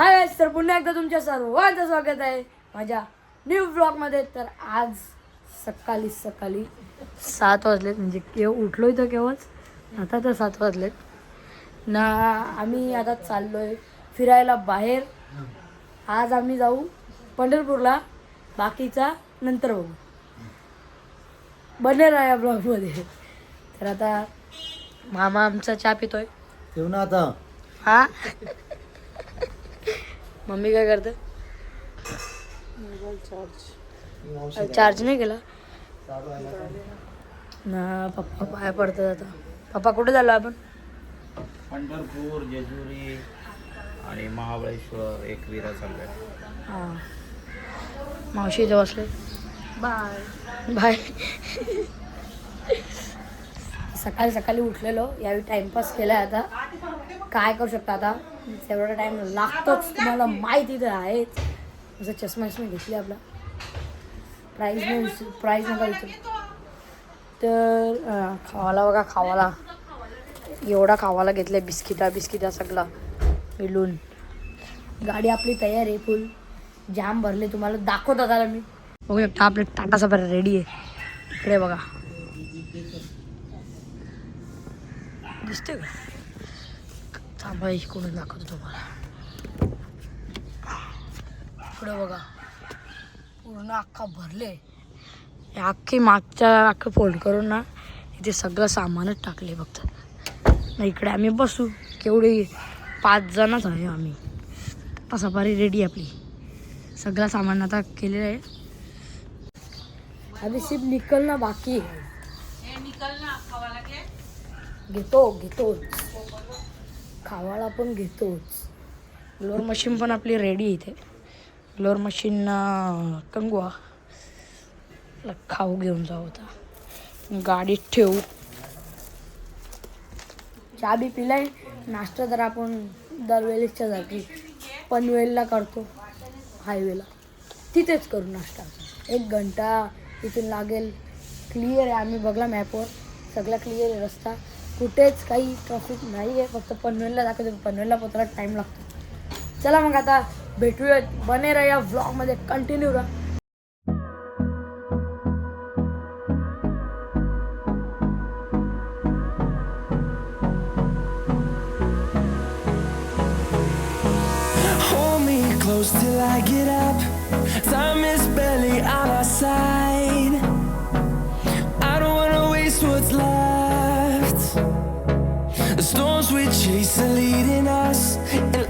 हाय तर पुन्हा एकदा तुमच्या सर्वांचं स्वागत आहे माझ्या न्यू ब्लॉगमध्ये तर आज सकाळी सकाळी सात वाजलेत म्हणजे केव उठलोय तर केव्हाच आता तर सात वाजलेत. ना आम्ही आता चाललोय फिरायला बाहेर. आज आम्ही जाऊ पंढरपूरला बाकीचा नंतर बघू. बने राहा या ब्लॉगमध्ये तर आता मामा आमचा चहा पितोय. ठेव ना आता. हा? मम्मी काय करते? चार्ज नाही केला. ना पप्पा पाय पडतात आता. पप्पा कुठे झालो आपण? पंढरपूर जेजुरी आणि महाबळेश्वर एकविरा चालू आहे. हा. मावशी इथे बसले. बाय. बाय. सकाळी सकाळी उठलेलो. यावेळी टाइमपास केलाय आता. काय करू शकता आता? तेवढा टाइम लागतोच तुम्हाला माहिती तर आहेच. असं चष्मा चष्मा घेतली आपला. प्राईज नाही प्राईज नका विचार तर खावाला बघा खावाला. एवढा खावाला आहे बिस्किटा बिस्किटा सगळा. मिळून. गाडी आपली तयार आहे फुल जाम भरले तुम्हाला दाखवत आता मी. बघू शकता आपले टाटा सफारी रेडी आहे. इकडे बघा. दिसते का? थांबा इकडून दाखवतो तुम्हाला. इकडे बघा. पूर्ण अख्खा भरले. अख्खी मागच्या अख्खं फोल्ड करून ना इथे सगळं सामानच टाकले फक्त. इकडे आम्ही बसू. केवढी पाच जणच आहे आम्ही. सफारी रेडी आपली. सगळं सामान आता केलेलं आहे. अभी सिर्फ निकलना बाकी आहे. घेतो. घेतोच खावाला पण घेतोच. ग्लोअर मशीन पण आपली रेडी इथे. ग्लोअर मशीन कंगवा. खाऊ घेऊन जाऊ आता. गाडीत ठेवू. चहा बी पिलाय. नाश्ता तर आपण दरवेळेसच्या जागी पनवेलला करतो हायवेला. तिथेच करू नाश्ता. एक घंटा तिथून लागेल. क्लिअर आहे आम्ही बघला मॅपवर सगळा क्लिअर आहे रस्ता. कुठेच काही ट्रॉफिक नाही आहे फक्त पनवेलला दाखवतो. पनवेलला पोचायला टाईम लागतो. चला मग आता भेटूयात. बने राहा या व्लॉगमध्ये कंटिन्यू राहा. Till I get up. Time is barely on our side. Storms we chase are leading us, and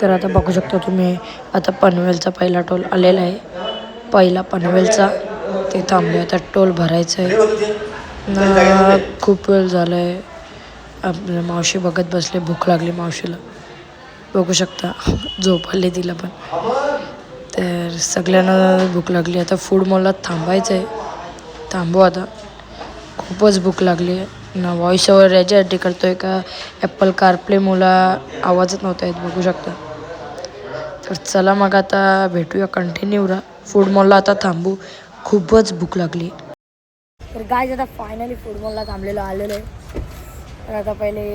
तर आता बघू शकता तुम्ही आता पनवेलचा पहिला टोल आलेला आहे. पहिला पनवेलचा ते थांबले आता टोल भरायचा आहे. ना खूप वेळ झाला आहे आपल्या मावशी बघत बसले भूक लागली मावशीला. बघू शकता झोप तिला पण. तर सगळ्यांना भूक लागली. आता फूड मॉलला थांबायचं आहे थांबू आता. खूपच भूक लागली आहे. ना व्हॉइस ओवर याच्यासाठी आहे का? ॲपल कारप्ले मुला आवाजच नव्हता येत बघू शकता. तर चला मग आता भेटूया कंटिन्यू रा. फूड मॉलला आता थांबू. खूपच भूक लागली. तर गाय आता फायनली फूड मॉलला थांबलेलो आलेलो. आहे तर आता पहिले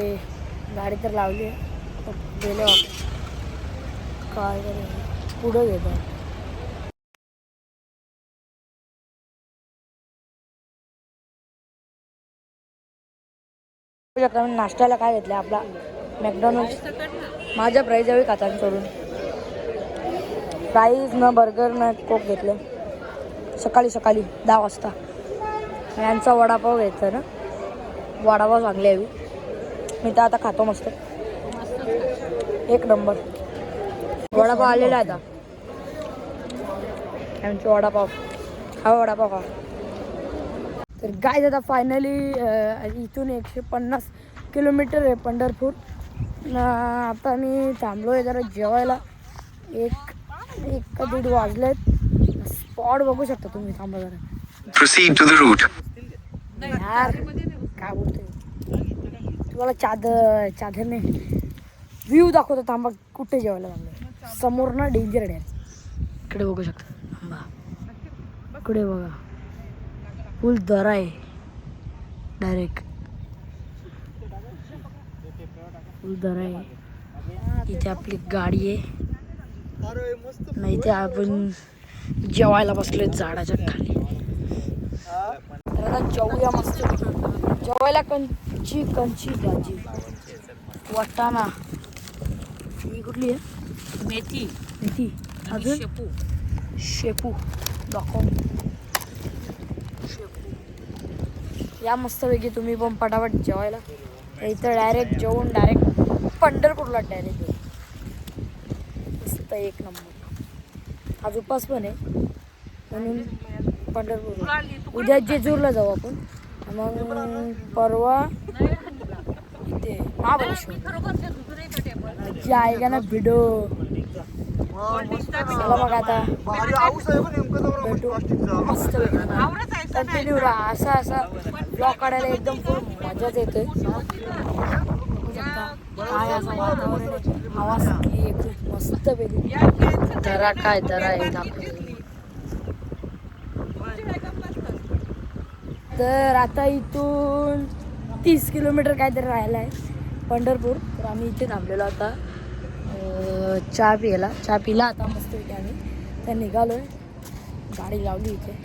गाडी तर लावली आहे. गेलो काय पुढं घेतो नाश्त्याला काय घेतलं आपला? मॅकडॉनल्ड माझ्या प्राईज आहे कातांकडून फ्राईज ना न बर्गर न कोक घेतले. सकाळी सकाळी दहा वाजता. यांचा वडापाव घ्यायचा ना. वडापाव चांगले आहे. मी तर आता खातो मस्त. एक नंबर वडापाव आलेला आहे आता. आमचे वडापाव. हा वडापाव खा तर काय आता फायनली इथून एकशे पन्नास किलोमीटर आहे पंढरपूर. आता मी थांबलो आहे जरा जेवायला. एक एक का दीड वाजलेत. स्पॉट बघू शकता तुम्ही थांबा जरा. Proceed to the route. यार काय बोलतोय? तुम्हाला चादर चादरने व्ह्यू दाखवतो थांबा कुठे जेवायला थांबलो समोर ना डेंजर आहे. इकडे बघू शकता. थांबा. इकडे बघा. फुल दरा आहे. डायरेक्ट फुल दरा आहे. इथे आपली गाडी आहे. नाही इथे आपण जेवायला बसलोय झाडाच्या खाली. तर आता जेवूया मस्त. जेवायला कंची कंची भाजी? वाटाणा. ही कुठली आहे? मेथी. मेथी. अजून? शेपू. शेपू. दाखव. शेपू. या मस्तपैकी तुम्ही पण पटापट जेवायला. इथं डायरेक्ट जेवून डायरेक्ट पंढरपूरला डायरेक्ट होता एक नंबर. आज उपास पण आहे. म्हणून पंढरपूर उद्या जेजूरला जाऊ आपण. मग परवा इथे महाबळेश्वर. मज्जा आहे का ना भिडो चला मग आता. भेटू. मस्त कंटिन्यू राहा. असा असा ब्लॉग काढायला एकदम खूप मजाच येते काय असं वातावरण आहे. मस्त पैकी. दरा काय दरा आहे आपल्याला तर आता इथून तीस किलोमीटर काहीतरी राहिलं आहे पंढरपूर. तर आम्ही इथे थांबलेलो आता. चहा प्यायला. चहा पिला आता मस्तपैकी आम्ही. तर निघालो आहे गाडी लावली इथे.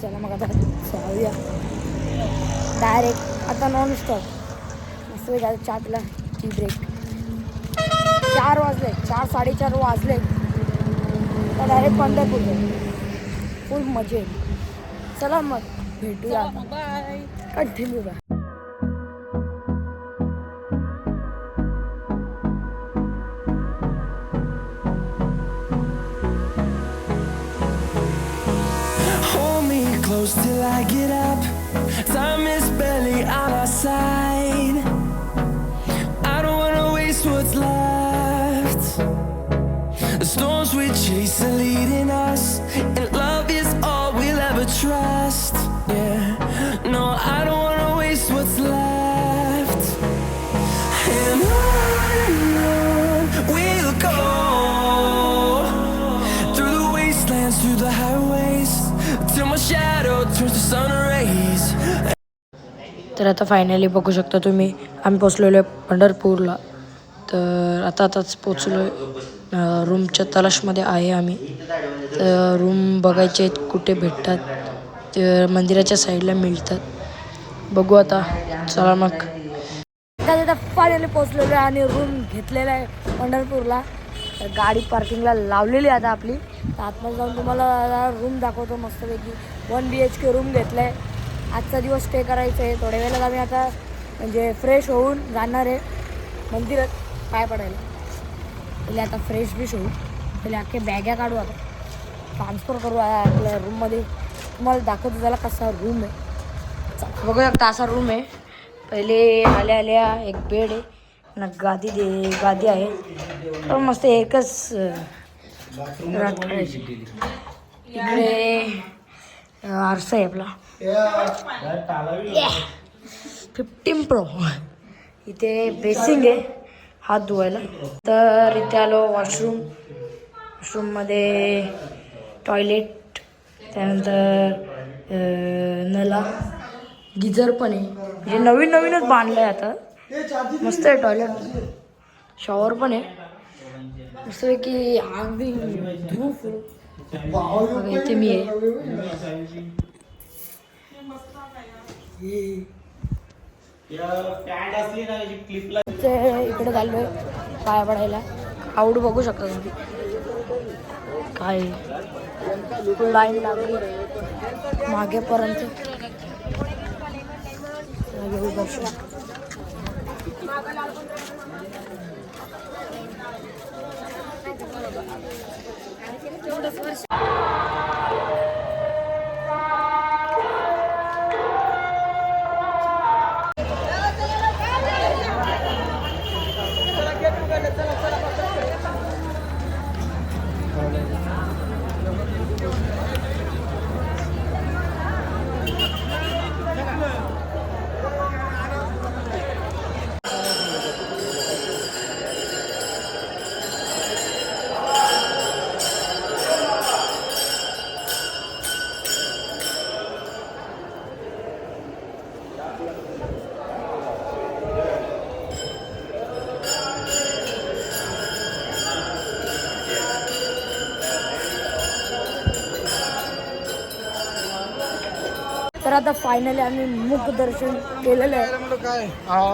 चला मग आता जाऊया. डायरेक्ट आता नॉन स्टॉप मस्तपैकी आता चहा पिला. टी ब्रेक चार वाजले चार साडेचार वाजले. तर डायरेक्ट पंढरपूर फुल मजा चला मग भेटूया बाय कंटिन्यू राहा Hold me close till I get up. Time is barely on our side. storms we chase are leading us, and love is all we'll ever trust. Yeah, no, I don't wanna waste what's left. And on and on we'll go through the wastelands, through the highways, till my shadow turns to sun rays. तर आता finally बघू शकता तुम्ही आम्ही पोचलेलो आहे पंढरपूरला तर आता आताच पोचलो आहे रूमच्या तलाशमध्ये आहे आम्ही. तर रूम बघायचे आहेत कुठे भेटतात. तर मंदिराच्या साईडला मिळतात. बघू आता. चला मग. आता फायनली पोचलेलो आहे आणि रूम घेतलेला आहे पंढरपूरला. तर गाडी पार्किंगला लावलेली आहे आता आपली. तर आतमध्ये जाऊन तुम्हाला रूम दाखवतो मस्तपैकी. One B H K room घेतलं आहे आजचा दिवस स्टे करायचं आहे. थोड्या वेळेला आम्ही आता म्हणजे फ्रेश होऊन जाणार आहे. मंदिरात पाय पडायला. पहिले आता फ्रेश बिश होऊ पहिले अख्खे बॅग्या काढू आता. ट्रान्सफर करू आपल्या रूममध्ये तुम्हाला दाखवतो त्याला कसा रूम आहे. बघू शकता असा रूम आहे. पहिले आल्या आल्या एक बेड आहे. ना गादी दे गादी आहे. तर मस्त एकच इकडे आरसा आहे आपला. फिफ्टीन प्रो इथे बेसिंग आहे. हात धुवायला. तर इथे आलो वॉशरूम वॉशरूममध्ये टॉयलेट त्यानंतर नला गिझर पण आहे. म्हणजे नवीन नवीनच बांधलं आहे आता. मस्त आहे टॉयलेट शॉवर पण आहे. मस्तपैकी अगदी धूप बघा इथे मी आहे पॅड असली ना त्याची क्लिपला इथे इकडे चाललोय पाया पडायला. आवड बघू शकता तुम्ही. काय? लाईन लागली. मागेपर्यंत मागे आता फायनली आम्ही मुख दर्शन केलेलं आहे.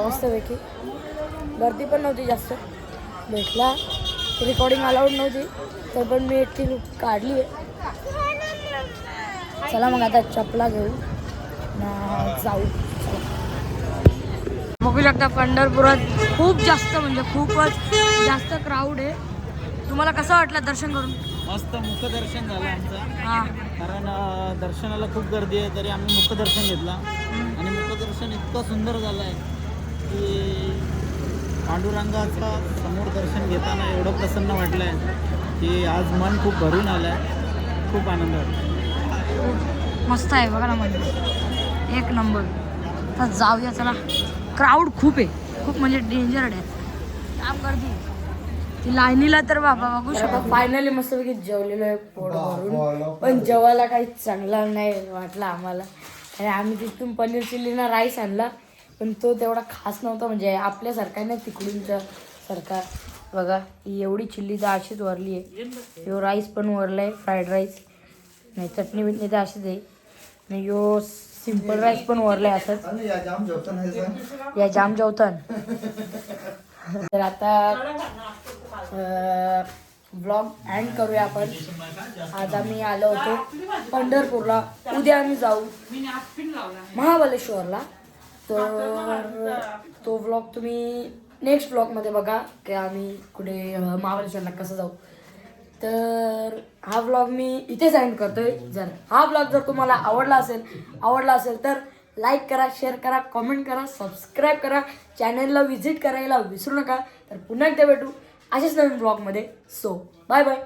मस्तपैकी. गर्दी पण नव्हती जास्त. भेटला. रेकॉर्डिंग अलाउड नव्हती. तर पण मी एकटी काढली आहे. चला मग आता चपला घेऊ. न जाऊ. बघू शकता पंढरपुरात खूप जास्त म्हणजे खूपच जास्त क्राऊड आहे. तुम्हाला कसं वाटलं दर्शन करून? मस्त मुखदर्शन झालं आमचं. हां. कारण अं, दर्शनाला खूप गर्दी आहे तरी आम्ही मुखदर्शन घेतला. आणि मुखदर्शन इतकं सुंदर झालं आहे की पांडुरंगाचं समोर दर्शन घेताना एवढं प्रसन्न वाटलं आहे की आज मन खूप भरून आलं आहे खूप आनंद वाटतो मस्त आहे बघा ना म्हणजे एक नंबर. तर जाऊया चला. क्राऊड खूप आहे. खूप म्हणजे डेंजर आहे. काम गर्दी आहे. ती लाईनीला तर बाबा बघू शकतो. फायनली मस्तपैकी जेवलेलो आहे पोट भरून पण जेवायला काही चांगला नाही वाटला आम्हाला. आणि आम्ही तिथून पनीर चिल्लीना राईस आणला पण तो तेवढा खास नव्हता म्हणजे आपल्यासारखा नाही तिकडूनचा सारखा. बघा ही एवढी चिल्ली तर अशीच वरली आहे. यो राईस पण वरला आहे फ्राईड राईस नाही चटणी बिटणी तर अशीच आहे. आणि यो सिंपल राईस पण वरला आहे असंच या जाम जेवतान. तर आता ब्लॉग अँड करूया आपण. आज आम्ही आलो होतो पंढरपूरला. उद्या आम्ही जाऊ महाबलेश्वरला तर तो ब्लॉग तुम्ही नेक्स्ट ब्लॉगमध्ये बघा की आम्ही कुठे महाबलेश्वरला कसं जाऊ. तर हा ब्लॉग मी इथेच एंड करतोय. जर हा ब्लॉग जर तुम्हाला आवडला असेल आवडला असेल तर लाईक करा शेअर करा कॉमेंट करा सबस्क्राईब करा. चॅनलला व्हिजिट करायला विसरू नका. तर पुन्हा एकदा भेटू. अशाच नवीन ब्लॉगमध्ये सो बाय बाय